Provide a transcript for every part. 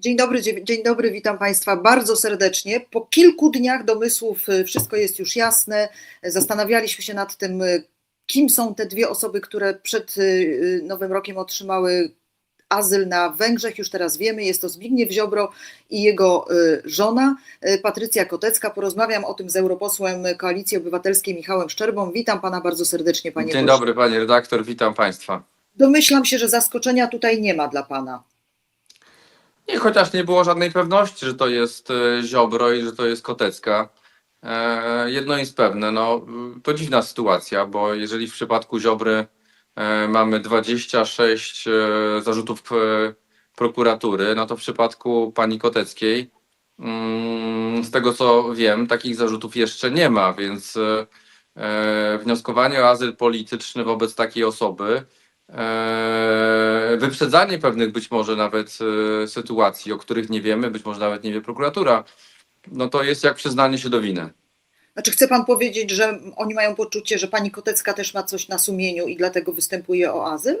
Dzień dobry, dzie- dzień dobry, witam Państwa bardzo serdecznie. Po kilku dniach domysłów y, wszystko jest już jasne. Zastanawialiśmy się nad tym, y, kim są te dwie osoby, które przed y, Nowym Rokiem otrzymały azyl na Węgrzech. Już teraz wiemy, jest to Zbigniew Ziobro i jego y, żona y, Patrycja Kotecka. Porozmawiam o tym z europosłem Koalicji Obywatelskiej Michałem Szczerbą. Witam Pana bardzo serdecznie, Panie Dzień dobry, panie redaktor, witam państwa. Domyślam się, że zaskoczenia tutaj nie ma dla Pana. I chociaż nie było żadnej pewności, że to jest e, Ziobro i że to jest Kotecka, e, jedno jest pewne, no, y, to dziwna sytuacja, bo jeżeli w przypadku Ziobry mamy 26 e, zarzutów e, prokuratury, no to w przypadku pani Koteckiej, mm, z tego co wiem, takich zarzutów jeszcze nie ma, więc e, e, wnioskowanie o azyl polityczny wobec takiej osoby e, wyprzedzanie pewnych być może nawet e, sytuacji, o których nie wiemy, być może nawet nie wie prokuratura, no to jest jak przyznanie się do winy. Znaczy chce pan powiedzieć, że oni mają poczucie, że pani Kotecka też ma coś na sumieniu i dlatego występuje o azyl?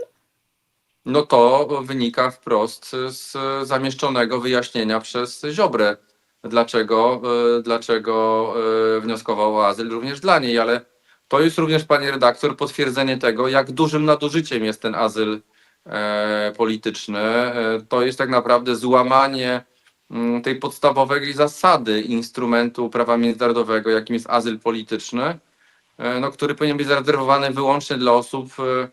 No to wynika wprost z zamieszczonego wyjaśnienia przez Ziobrę, dlaczego, e, dlaczego e, wnioskował o azyl również dla niej, ale to jest również, panie redaktor, potwierdzenie tego, jak dużym nadużyciem jest ten azyl e, polityczny. To jest tak naprawdę złamanie tej podstawowej zasady instrumentu prawa międzynarodowego, jakim jest azyl polityczny, e, no, który powinien być zarezerwowany wyłącznie dla osób, e,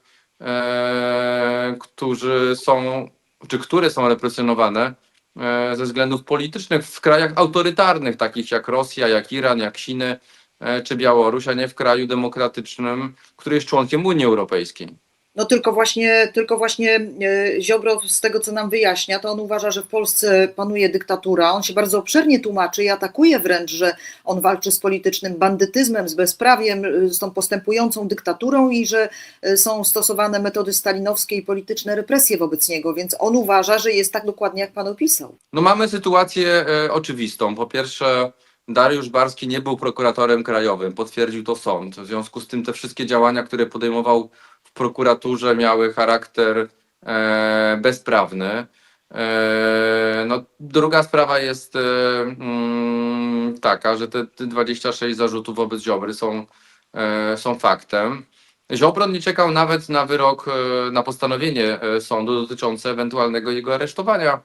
e, którzy są, czy które są represjonowane e, ze względów politycznych w krajach autorytarnych, takich jak Rosja, jak Iran, jak Chiny e, czy Białoruś, a nie w kraju demokratycznym, który jest członkiem Unii Europejskiej. No tylko właśnie, tylko właśnie e, Ziobro z tego, co nam wyjaśnia, to on uważa, że w Polsce panuje dyktatura. On się bardzo obszernie tłumaczy i atakuje wręcz, że on walczy z politycznym bandytyzmem, z bezprawiem, e, z tą postępującą dyktaturą i że e, są stosowane metody stalinowskie i polityczne represje wobec niego, więc on uważa, że jest tak dokładnie, jak pan opisał. No mamy sytuację e, oczywistą. Po pierwsze, Dariusz Barski nie był prokuratorem krajowym, potwierdził to sąd. W związku z tym te wszystkie działania, które podejmował prokuraturze, miały charakter e, bezprawny. E, no, druga sprawa jest e, mm, taka, że te, te 26 zarzutów wobec Ziobry są, e, są faktem. Ziobro nie czekał nawet na wyrok, e, na postanowienie e, sądu dotyczące ewentualnego jego aresztowania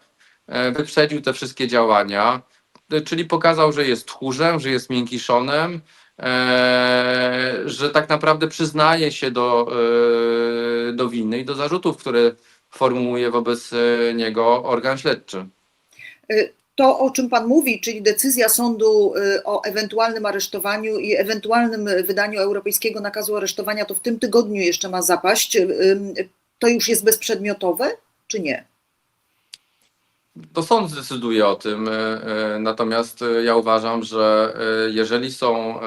e, wyprzedził te wszystkie działania, e, czyli pokazał, że jest tchórzem, że jest miękiszonem, e, że tak naprawdę przyznaje się do, e, do winy i do zarzutów, które formułuje wobec e, niego organ śledczy. To, o czym Pan mówi, czyli decyzja sądu o ewentualnym aresztowaniu i ewentualnym wydaniu europejskiego nakazu aresztowania, to w tym tygodniu jeszcze ma zapaść. To już jest bezprzedmiotowe, czy nie? To sąd zdecyduje o tym, e, e, natomiast e, ja uważam, że jeżeli są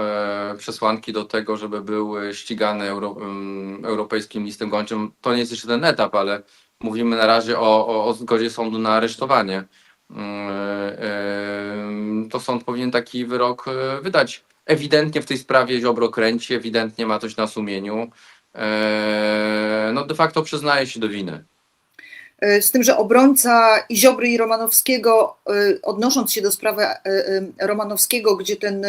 przesłanki do tego, żeby był ścigany euro, europejskim listem gończym, to nie jest jeszcze ten etap, ale mówimy na razie o, o, o zgodzie sądu na aresztowanie. Mm, To sąd powinien taki wyrok wydać. Ewidentnie w tej sprawie Ziobro kręci, ewidentnie ma coś na sumieniu. No de facto przyznaje się do winy. Y, Z tym, że obrońca i Ziobry i Romanowskiego, y, odnosząc się do sprawy y, Romanowskiego, gdzie ten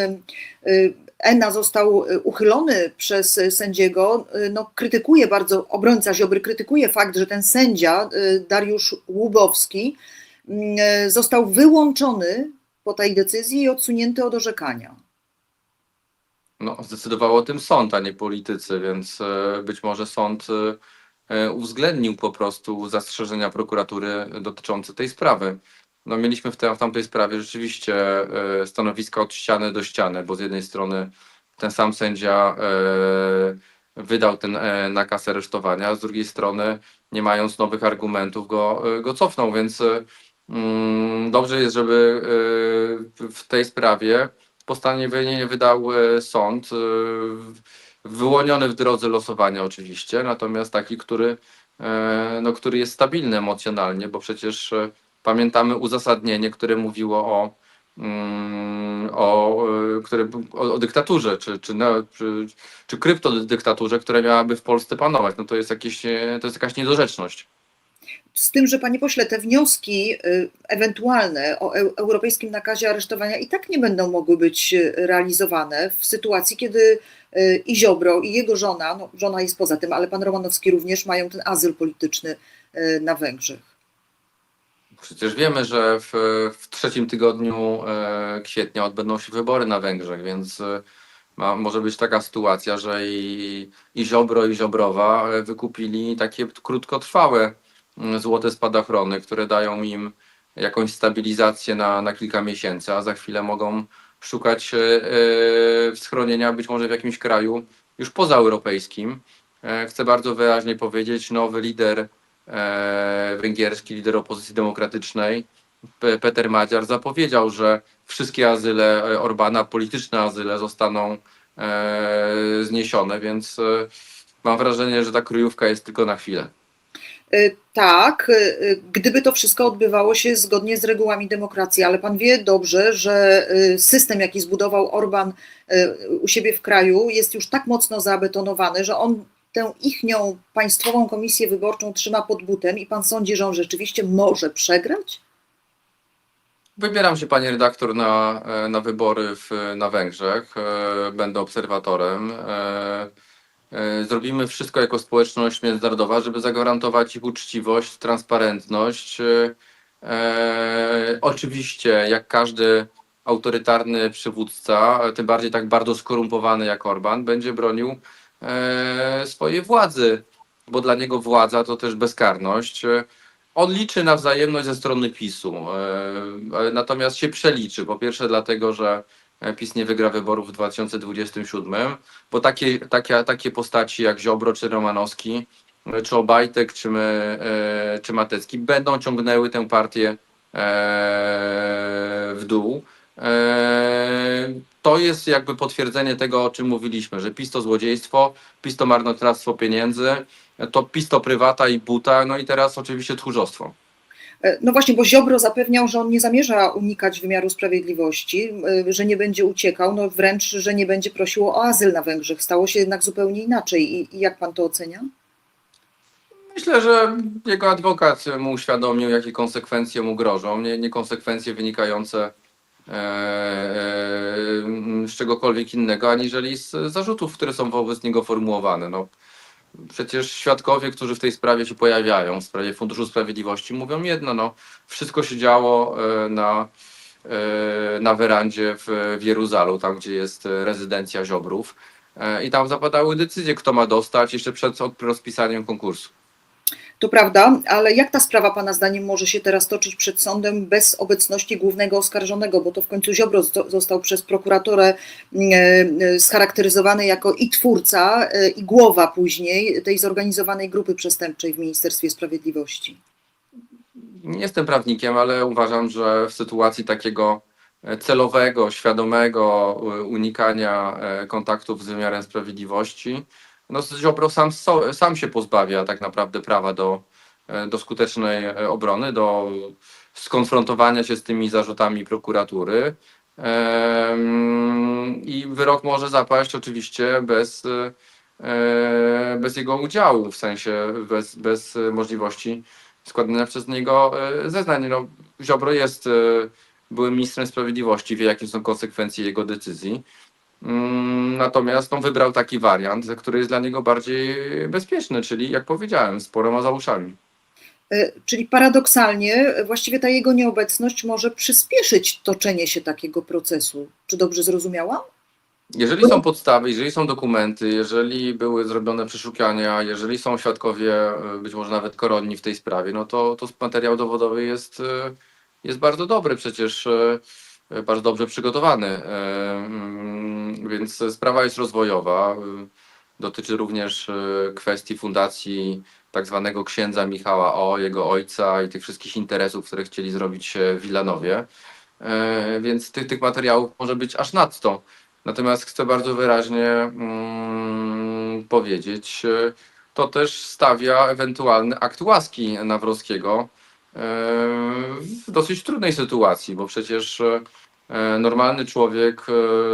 Ena został uchylony przez sędziego, no, krytykuje bardzo, obrońca Ziobry krytykuje fakt, że ten sędzia, Dariusz Łubowski, y, został wyłączony po tej decyzji i odsunięty od orzekania. No, zdecydował o tym sąd, a nie politycy, więc e, być może sąd e, e, uwzględnił po prostu zastrzeżenia prokuratury dotyczące tej sprawy. No, mieliśmy w, te, w tamtej sprawie rzeczywiście e, stanowiska od ściany do ściany, bo z jednej strony ten sam sędzia e, wydał ten e, nakaz aresztowania, a z drugiej strony, nie mając nowych argumentów, go, e, go cofnął, więc e, mm, dobrze jest, żeby e, w tej sprawie postanowienie wydał e, sąd, e, wyłoniony w drodze losowania oczywiście, natomiast taki, który, e, no, który jest stabilny emocjonalnie, bo przecież e, pamiętamy uzasadnienie, które mówiło o mm, o, y, które, o, o dyktaturze, czy, czy, na, czy, czy kryptodyktaturze, która miałaby w Polsce panować. No to jest, jakieś, e, to jest jakaś niedorzeczność. Z tym, że panie pośle, te wnioski y, ewentualne o eu- europejskim nakazie aresztowania i tak nie będą mogły być y, realizowane w sytuacji, kiedy y, i Ziobro, i jego żona, no żona jest poza tym, ale pan Romanowski również mają ten azyl polityczny na Węgrzech. Przecież wiemy, że w, w trzecim tygodniu e, kwietnia odbędą się wybory na Węgrzech, więc e, ma, może być taka sytuacja, że i, i Ziobro, i Ziobrowa e, wykupili takie krótkotrwałe złote spadochrony, które dają im jakąś stabilizację na, na kilka miesięcy, a za chwilę mogą szukać e, schronienia być może w jakimś kraju już pozaeuropejskim. E, Chcę bardzo wyraźnie powiedzieć, nowy lider e, węgierski, lider opozycji demokratycznej, Pe- Peter Madziar, zapowiedział, że wszystkie azyle Orbana, polityczne azyle zostaną e, zniesione, więc e, mam wrażenie, że ta kryjówka jest tylko na chwilę. Y, Tak, y, y, gdyby to wszystko odbywało się zgodnie z regułami demokracji, ale pan wie dobrze, że system, jaki zbudował Orban u siebie w kraju, jest już tak mocno zabetonowany, że on tę ichnią państwową komisję wyborczą trzyma pod butem i pan sądzi, że on rzeczywiście może przegrać? Wybieram się, panie redaktor, na, e, na wybory w, na Węgrzech. E, Będę obserwatorem. E, Zrobimy wszystko jako społeczność międzynarodowa, żeby zagwarantować ich uczciwość, transparentność. E, e, Oczywiście, jak każdy autorytarny przywódca, tym bardziej tak bardzo skorumpowany jak Orban, będzie bronił swojej władzy, bo dla niego władza to też bezkarność. On liczy na wzajemność ze strony PiSu, natomiast się przeliczy. Po pierwsze, dlatego, że PiS nie wygra wyborów w 2027, bo takie, takie, takie postaci jak Ziobro czy Romanowski, e, czy Obajtek, czy, my, e, czy Matecki będą ciągnęły tę partię e, w dół. E, To jest jakby potwierdzenie tego, o czym mówiliśmy, że PiS to złodziejstwo, PiS to marnotrawstwo pieniędzy, to PiS to prywata i buta, no i teraz oczywiście tchórzostwo. E, No właśnie, bo Ziobro zapewniał, że on nie zamierza unikać wymiaru sprawiedliwości, y, że nie będzie uciekał, no wręcz, że nie będzie prosił o azyl na Węgrzech. Stało się jednak zupełnie inaczej. I, i jak pan to ocenia? Myślę, że jego adwokat mu uświadomił, jakie konsekwencje mu grożą. Nie, nie konsekwencje wynikające e, e, z czegokolwiek innego, aniżeli z zarzutów, które są wobec niego formułowane. No, przecież świadkowie, którzy w tej sprawie się pojawiają, w sprawie Funduszu Sprawiedliwości, mówią jedno, no, wszystko się działo e, na, e, na werandzie w, w Jeruzalu, tam gdzie jest e, rezydencja Ziobrów. I tam zapadały decyzje, kto ma dostać jeszcze przed rozpisaniem konkursu. To prawda, ale jak ta sprawa Pana zdaniem może się teraz toczyć przed sądem bez obecności głównego oskarżonego, bo to w końcu Ziobro zo- został przez prokuratorę e, e, scharakteryzowany jako i twórca, e, i głowa później tej zorganizowanej grupy przestępczej w Ministerstwie Sprawiedliwości. Nie jestem prawnikiem, ale uważam, że w sytuacji takiego celowego, świadomego unikania kontaktów z wymiarem sprawiedliwości, no Ziobro sam, sam się pozbawia tak naprawdę prawa do, e, do skutecznej e, obrony, do skonfrontowania się z tymi zarzutami prokuratury. I wyrok może zapaść oczywiście bez, e, bez jego udziału, w sensie bez, bez możliwości składania przez niego zeznań. No, Ziobro jest byłym ministrem sprawiedliwości, wie jakie są konsekwencje jego decyzji. Mm, Natomiast no, wybrał taki wariant, który jest dla niego bardziej bezpieczny, czyli jak powiedziałem, z poroma za uszami. E, Czyli paradoksalnie e, właściwie ta jego nieobecność może przyspieszyć toczenie się takiego procesu. Czy dobrze zrozumiałam? Jeżeli są podstawy, jeżeli są dokumenty, jeżeli były zrobione przeszukania, jeżeli są świadkowie, e, być może nawet koronni w tej sprawie, no to, to materiał dowodowy jest, jest bardzo dobry, przecież bardzo dobrze przygotowany. E, mm, Więc sprawa jest rozwojowa. e, Dotyczy również e, kwestii fundacji tak zwanego księdza Michała O, jego ojca i tych wszystkich interesów, które chcieli zrobić e, w Wilanowie. E, Więc tych, tych materiałów może być aż nadto. Natomiast chcę bardzo wyraźnie mm, powiedzieć, e, to też stawia ewentualny akt łaski Nawrockiego e, w dosyć trudnej sytuacji, bo przecież e, normalny człowiek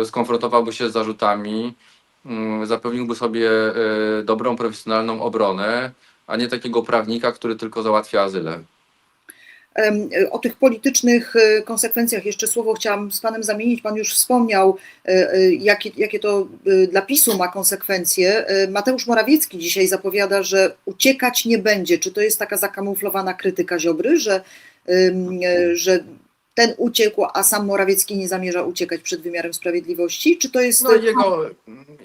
e, skonfrontowałby się z zarzutami, mm, zapewniłby sobie e, dobrą, profesjonalną obronę, a nie takiego prawnika, który tylko załatwia azylę. O tych politycznych e, konsekwencjach jeszcze słowo chciałam z Panem zamienić. Pan już wspomniał, e, e, jakie, jakie to dla PiSu ma konsekwencje. Mateusz Morawiecki dzisiaj zapowiada, że uciekać nie będzie. Czy to jest taka zakamuflowana krytyka Ziobry, że, że ten uciekł, a sam Morawiecki nie zamierza uciekać przed wymiarem sprawiedliwości? Czy to jest. No jego,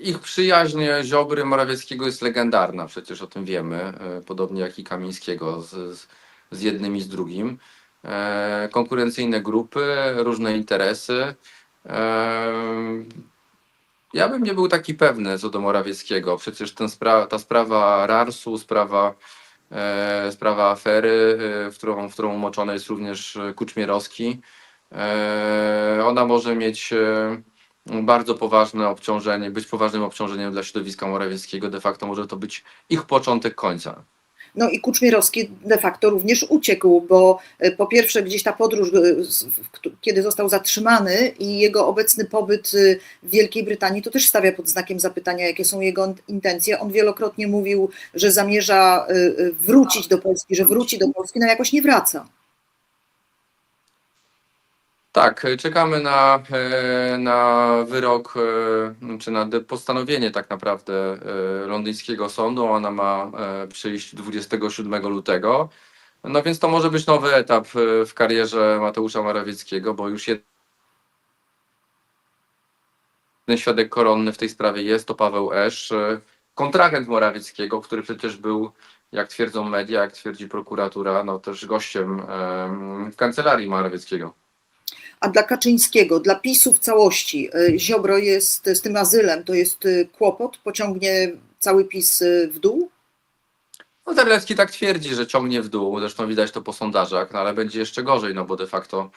ich przyjaźń Ziobry Morawieckiego jest legendarna, przecież o tym wiemy, podobnie jak i Kamińskiego z, z, z jednym i z drugim. E, konkurencyjne grupy, różne interesy. E, ja bym nie był taki pewny co do Morawieckiego. Przecież ten spra- ta sprawa RARS-u, sprawa, e, sprawa afery, e, w którą, w którą umoczony jest również Kuczmierowski, e, ona może mieć e, bardzo poważne obciążenie, być poważnym obciążeniem dla środowiska Morawieckiego. De facto może to być ich początek końca. No i Kuczmierowski de facto również uciekł, bo e, po pierwsze gdzieś ta podróż, e, kiedy został zatrzymany i jego obecny pobyt e, w Wielkiej Brytanii, to też stawia pod znakiem zapytania, jakie są jego intencje. On wielokrotnie mówił, że zamierza wrócić do Polski, że wróci do Polski, no jakoś nie wraca. Tak, e, czekamy na, e, na wyrok, e, czy na postanowienie tak naprawdę londyńskiego sądu. Ona ma przyjść 27 lutego. No więc to może być nowy etap w karierze Mateusza Morawieckiego, bo już jeden świadek koronny w tej sprawie jest, to Paweł Esz, kontrahent Morawieckiego, który przecież był, jak twierdzą media, jak twierdzi prokuratura, no też gościem em, w kancelarii Morawieckiego. A dla Kaczyńskiego, dla PiSu w całości, e, Ziobro jest z tym azylem, to jest e, kłopot, pociągnie cały PiS e, w dół? No Terlecki tak twierdzi, że ciągnie w dół, zresztą widać to po sondażach, no ale będzie jeszcze gorzej, no bo de facto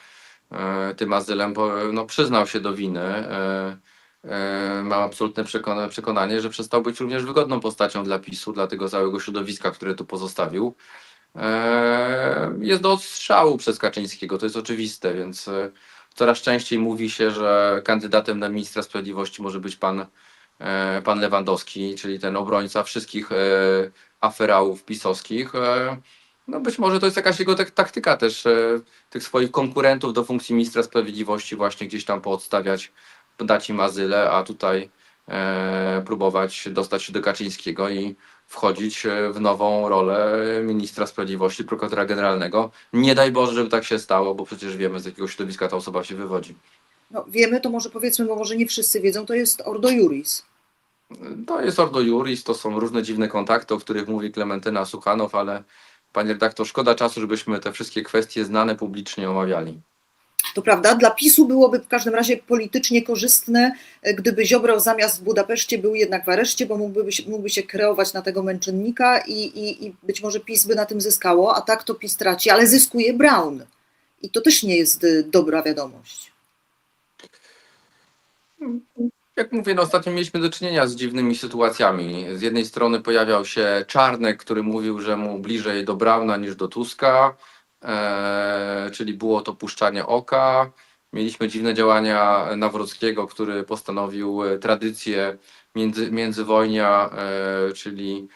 e, tym azylem bo, no, przyznał się do winy. E, e, mam absolutne przekona, przekonanie, że przestał być również wygodną postacią dla PiSu, dla tego całego środowiska, które tu pozostawił. E, jest do odstrzału przez Kaczyńskiego, to jest oczywiste, więc coraz częściej mówi się, że kandydatem na ministra sprawiedliwości może być pan, e, pan Lewandowski, czyli ten obrońca wszystkich e, aferałów pisowskich. E, No być może to jest jakaś jego tak- taktyka też tych swoich konkurentów do funkcji ministra sprawiedliwości właśnie gdzieś tam poodstawiać, dać im azylę, a tutaj próbować dostać się do Kaczyńskiego i wchodzić e, w nową rolę ministra sprawiedliwości, prokuratora generalnego. Nie daj Boże, żeby tak się stało, bo przecież wiemy z jakiego środowiska ta osoba się wywodzi. No, wiemy, to może powiedzmy, bo może nie wszyscy wiedzą, to jest Ordo Juris. To jest Ordo Juris, to są różne dziwne kontakty, o których mówi Klementyna Suchanow, ale panie redaktor, szkoda czasu, żebyśmy te wszystkie kwestie znane publicznie omawiali. To prawda, dla PiSu byłoby w każdym razie politycznie korzystne, e, gdyby Ziobro zamiast w Budapeszcie był jednak w areszcie, bo mógłby, się- mógłby się kreować na tego męczennika i, i, i być może PiS by na tym zyskało, a tak to PiS traci, ale zyskuje Brown. I to też nie jest e, dobra wiadomość. Jak mówię, no ostatnio mieliśmy do czynienia z dziwnymi sytuacjami. Z jednej strony pojawiał się Czarnek, który mówił, że mu bliżej do Brauna niż do Tuska, e, czyli było to puszczanie oka. Mieliśmy dziwne działania Nawrockiego, który postanowił e, tradycję między, międzywojnia, e, czyli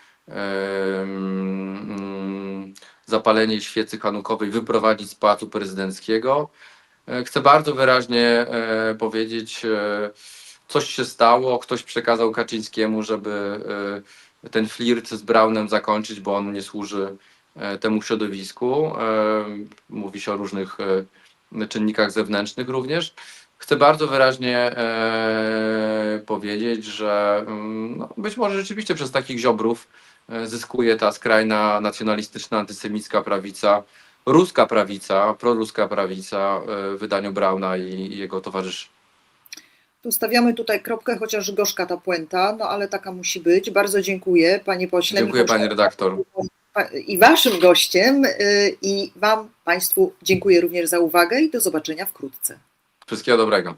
zapalenie świecy hanukowej wyprowadzić z Pałacu Prezydenckiego. E, Chcę bardzo wyraźnie powiedzieć, coś się stało, ktoś przekazał Kaczyńskiemu, żeby ten flirt z Braunem zakończyć, bo on nie służy temu środowisku. E, Mówi się o różnych e, czynnikach zewnętrznych również. Chcę bardzo wyraźnie e, powiedzieć, że mm, no, być może rzeczywiście przez takich ziobrów e, zyskuje ta skrajna nacjonalistyczna, antysemicka prawica, ruska prawica, proruska prawica e, w wydaniu Brauna i, jego towarzyszy. Tu stawiamy tutaj kropkę, chociaż gorzka ta puenta, no ale taka musi być. Bardzo dziękuję, panie pośle. Dziękuję Michał pani redaktor. I waszym gościem y, i wam państwu dziękuję również za uwagę i do zobaczenia wkrótce. Wszystkiego dobrego.